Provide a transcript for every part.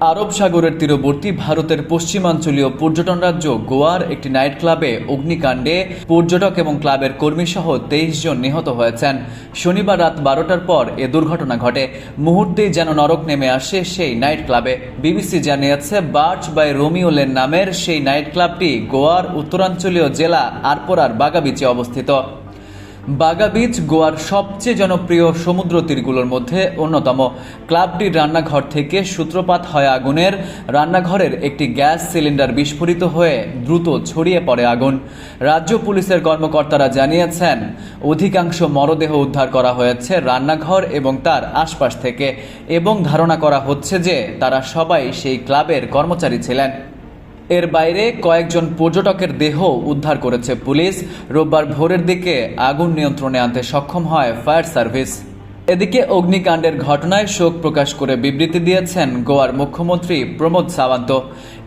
আরব সাগরের তীরবর্তী ভারতের পশ্চিমাঞ্চলীয় পর্যটন রাজ্য গোয়ার একটি নাইট ক্লাবে অগ্নিকাণ্ডে পর্যটক এবং ক্লাবের কর্মীসহ তেইশ জন নিহত হয়েছেন। শনিবার রাত বারোটার পর এ দুর্ঘটনা ঘটে। মুহূর্তেই যেন নরক নেমে আসে সেই নাইট ক্লাবে। বিবিসি জানিয়েছে, বার্চ বাই রোমিও লেন নামের সেই নাইট ক্লাবটি গোয়ার উত্তরাঞ্চলীয় জেলা আরপোরার বাগাবিচে অবস্থিত। বাগা বিচ গোয়ার সবচেয়ে জনপ্রিয় সমুদ্র তীরগুলোর মধ্যে অন্যতম। ক্লাবটির রান্নাঘর থেকে সূত্রপাত হয় আগুনের। রান্নাঘরের একটি গ্যাস সিলিন্ডার বিস্ফোরিত হয়ে দ্রুত ছড়িয়ে পড়ে আগুন। রাজ্য পুলিশের কর্মকর্তারা জানিয়েছেন, অধিকাংশ মরদেহ উদ্ধার করা হয়েছে রান্নাঘর এবং তার আশপাশ থেকে এবং ধারণা করা হচ্ছে যে তারা সবাই সেই ক্লাবের কর্মচারী ছিলেন। এর বাইরে কয়েকজন পর্যটকের দেহ উদ্ধার করেছে পুলিশ। রোববার ভোরের দিকে আগুন নিয়ন্ত্রণে আনতে সক্ষম হয় ফায়ার সার্ভিস। এদিকে অগ্নিকাণ্ডের ঘটনায় শোক প্রকাশ করে বিবৃতি দিয়েছেন গোয়ার মুখ্যমন্ত্রী প্রমোদ সাওয়ান্ত।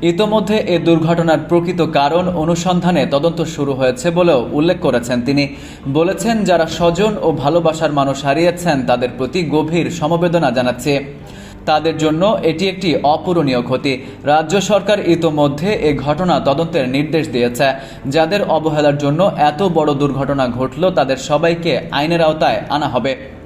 ইতোমধ্যে এ দুর্ঘটনার প্রকৃত কারণ অনুসন্ধানে তদন্ত শুরু হয়েছে বলেও উল্লেখ করেছেন তিনি। বলেছেন, যারা স্বজন ও ভালোবাসার মানুষ হারিয়েছেন, তাদের প্রতি গভীর সমবেদনা জানাচ্ছে। তাদের জন্য এটি একটি অপূরণীয় ক্ষতি। রাজ্য সরকার ইতোমধ্যে এ ঘটনা তদন্তের নির্দেশ দিয়েছে। যাদের অবহেলার জন্য এত বড় দুর্ঘটনা ঘটল, তাদের সবাইকে আইনের আওতায় আনা হবে।